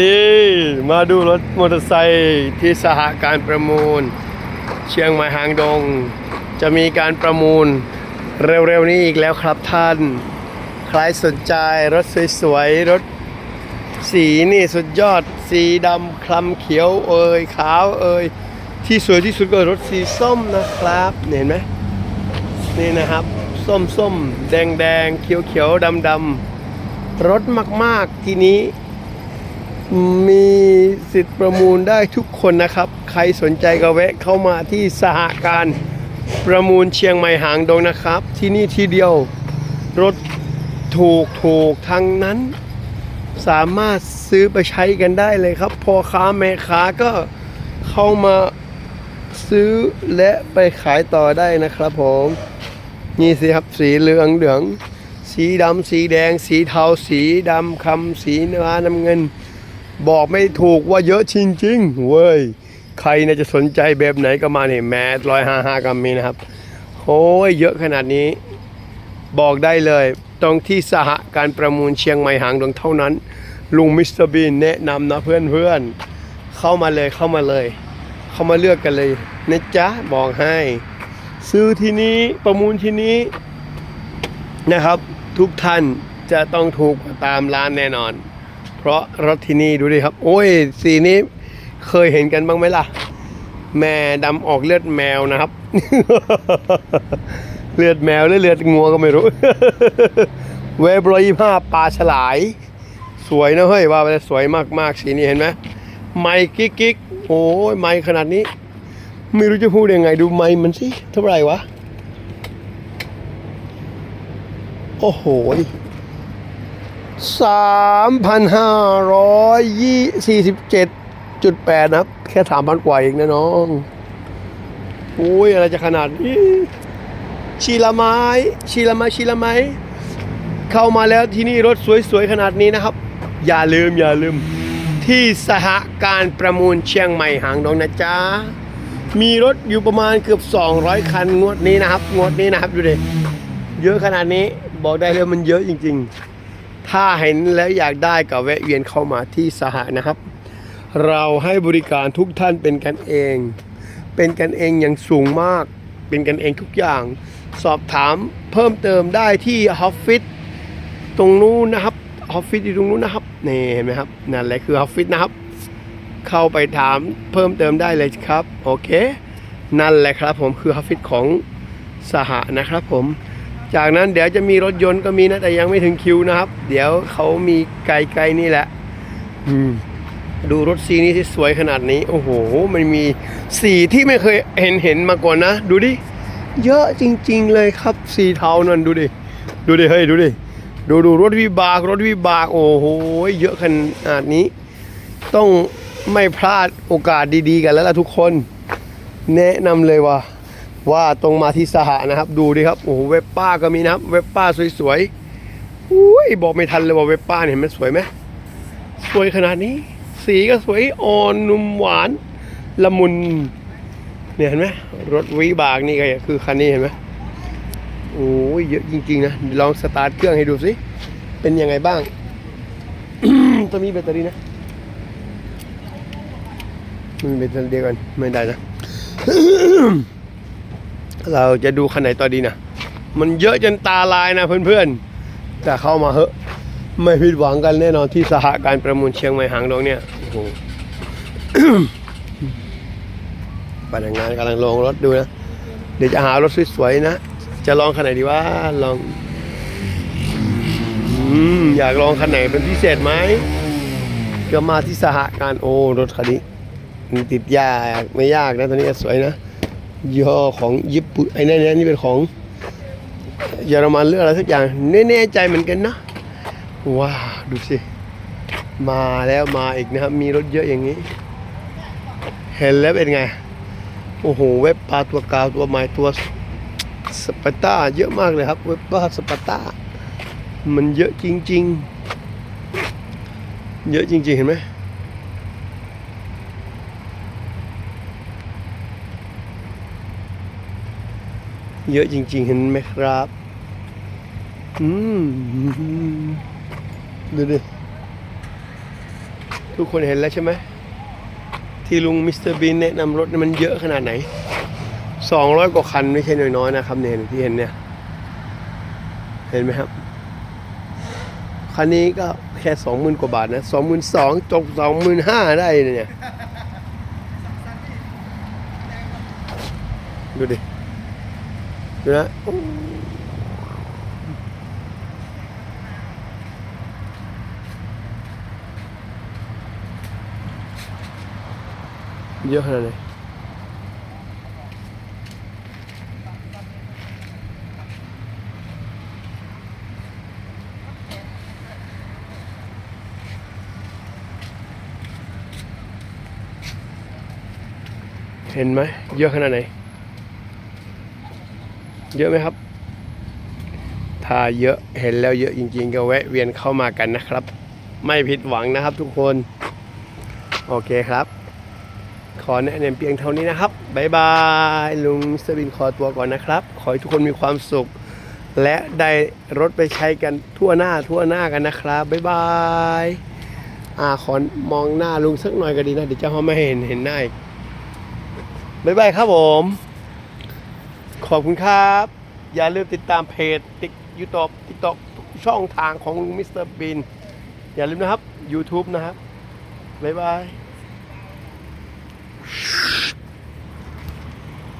ดีมาดูรถมอเตอร์ไซค์ที่สหการประมูล เชียงใหม่หางดง จะมีการประมูลเร็วๆนี้อีกแล้วครับท่าน ใครสนใจรถสวยๆ รถสีนี่สุดยอดสีดำคล้ำเขียวเอ่ยขาวเอ่ยที่สวยที่สุดก็รถสีส้มนะครับ เห็นไหมนี่นะครับ ส้มส้มๆแดงแดงๆ เขียวเขียวดำดำๆรถมากๆ ทีนี้ มีสิทธิ์ประมูลได้ทุกคนนะครับ ใครสนใจก็แวะเข้ามาที่สหการประมูลเชียงใหม่หางดงนะครับ ที่นี่ที่เดียวรถถูกถูกทั้งนั้น สามารถซื้อไปใช้กันได้เลยครับ พอค้าแม่ค้าก็เข้ามาซื้อและไปขายต่อได้นะครับผมนี่สิครับสีเหลืองเหลือง สีดำสีแดง สีเทาสีดำคำสีเนื้อน้ำเงิน บอกไม่ถูกว่าเยอะจริงๆเว้ยใครเนี่ยจะสนใจแบบไหนก็มาเนี่ยแมสร้อยห้าห้ากัมมีนะครับโอ้ยเยอะขนาดนี้ บอกได้เลย ตรงที่สหการประมูลเชียงใหม่หางดงเท่านั้น ลุงมิสเตอร์บีนแนะนำนะเพื่อนๆ เข้ามาเลยเข้ามาเลย เข้ามาเลือกกันเลยนะจ๊ะบอกให้ ซื้อที่นี้ประมูลที่นี้นะครับ ทุกท่านจะต้องถูกตามร้านแน่นอน เพราะรถที่นี่ดูดิครับ โอ้ย สีนี้เคยเห็นกันบ้างไหมล่ะ แม่ดำออกเลือดแมวนะครับ เลือดแมวหรือเลือดงัวก็ไม่รู้ เวฟร้อยยี่ห้าปลาฉลาย สวยนะเฮ้ยว่าไปแล้วสวยมากๆสีนี้เห็นไหมไม้กิ๊กกิ๊กโอ้ยไม้ขนาดนี้ ไม่รู้จะพูดยังไงดูไม้มันสิเท่าไหร่วะ โอ้โห สามพันห้าร้อยยี่สี่สิบเจ็ดจุดแปดนะครับ แค่สามพันกว่าเองนะน้องโอ้ยอะไรจะขนาดนี้ชีละไม้ชีละไม้ชีละไม้ เข้ามาแล้วที่นี่รถสวยๆ ขนาดนี้นะครับ อย่าลืมอย่าลืม ที่สหการประมูลเชียงใหม่หางดงนะจ๊ะ มีรถอยู่ประมาณเกือบ 200 คันงวดนี้นะครับ งวดนี้นะครับดูดิเยอะขนาดนี้บอกได้เลยมันเยอะจริง ๆ ถ้าเห็นแล้วอยากได้ก็แวะเวียนเข้ามาที่สหนะครับ เราให้บริการทุกท่านเป็นกันเอง เป็นกันเองอย่างสูงมาก เป็นกันเองทุกอย่าง สอบถามเพิ่มเติมได้ที่ออฟฟิศตรงนู้นนะครับออฟฟิศอยู่ตรงนู้นนะครับนี่เห็นไหมครับนั่นแหละคือออฟฟิศนะครับ เข้าไปถามเพิ่มเติมได้เลยครับโอเค นั่นแหละครับผมคือออฟฟิศของสหนะครับผม จากนั้นเดี๋ยวจะมีรถยนต์ก็มีนะแต่ยังไม่ถึงคิวนะครับ เดี๋ยวเขามีไกลๆนี่แหละอืมดูรถสีนี้ที่สวยขนาดนี้ โอ้โห มันมีสีที่ไม่เคยเห็นเห็นมาก่อนนะ ดูดิ เยอะจริง ๆ เลยครับ สีเทานั่นดูดิ ดูดิ เฮ้ย ดูดิ ดูดูรถวิบาก รถวิบาก โอ้โห เยอะขนาดนี้ ต้องไม่พลาดโอกาสดีๆ กันแล้วล่ะทุกคน แนะนำเลยว่า ว่าตรงมาที่สหะนะครับ ดูดิครับโอ้โหเว็บป้าก็มีนะครับ เว็บป้าสวยๆอุ้ยบอกไม่ทันเลยว่าเว็บป้าเนี่ยเห็นไหมสวยไหมสวยขนาดนี้ สีก็สวยอ่อนนุ่มหวานละมุนเนี่ยเห็นไหมรถวิบากนี่ก็คือคันนี้เห็นไหมโอ้ยเยอะจริงๆนะลองสตาร์ทเครื่องให้ดูสิเป็นยังไงบ้างต้องมีแบตเตอรี่นะมมีแบตเตอรี่เดียวกันไม่ได้นะ เราจะดูคันไหนต่อดีนะมันเยอะจนตาลายนะเพื่อนๆแต่เข้ามาเหอะไม่ผิดหวังกันแน่นอนที่สหการประมูลเชียงใหม่หางดงเนี่ยโอ้โหพนักงานกำลังลงรถดูนะ เดี๋ยวจะหารถสวยๆนะ จะลองคันไหนดีว่าลองอืมอยากลองคันไหนเป็นพิเศษไหมก็มาที่สหการโอ้รถคันนี้มันติดยากไม่ยากนะตอนนี้สวยนะ ยี่ห้อของญี่ปุ่นไอ้นี่นนี่เป็นของเยอรมันหรืออะไรสักอย่างแน่ใจเหมือนกันนะว้าวดูสิ มาแล้วมาอีกนะครับ มีรถเยอะอย่างนี้ เห็นแล้วเป็นไง โอ้โห เว็บปลาตัวกาวตัวใหม่ตัวสปาร์ต้าเยอะมากเลยครับ เว็บปลาสปาร์ต้ามันเยอะจริง ๆ เยอะจริง ๆ เห็นไหม เยอะจริง ๆ เห็นไหมครับ อืม ดูดิ ทุกคนเห็นแล้วใช่ไหม ที่ลุงมิสเตอร์บีนแนะนำรถมันเยอะขนาดไหน สองร้อยกว่าคันไม่ใช่น้อยๆนะครับเนี่ยที่เห็นเนี่ย เห็นไหมครับ คันนี้ก็แค่สองหมื่นกว่าบาทนะสองหมื่นสองจบสองหมื่นห้าได้เนี่ย ดูดิ ดูนะเยอะขนาดไหนเห็นไหมเยอะขนาดไหน เยอะไหมครับ ถ้าเยอะเห็นแล้วเยอะจริงๆ ก็แวะเวียนเข้ามากันนะครับ ไม่ผิดหวังนะครับทุกคน โอเคครับ ขอแนะนำเพียงเท่านี้นะครับบ๊ายบายลุงสบินขอตัวก่อนนะครับ ขอให้ทุกคนมีความสุข และได้รถไปใช้กันทั่วหน้าทั่วหน้ากันนะครับบ๊ายบายอ่าขอมองหน้าลุงสักหน่อยก็ดีนะเดี๋ยวจะเขาไม่เห็นเห็นหน้าอีกบ๊ายบายครับผม ขอบคุณครับ อย่าลืมติดตามเพจติ๊กยูทูบติ๊กต็อกช่องทางของมิสเตอร์บิน อย่าลืมนะครับ YouTube นะครับ บ๊ายบาย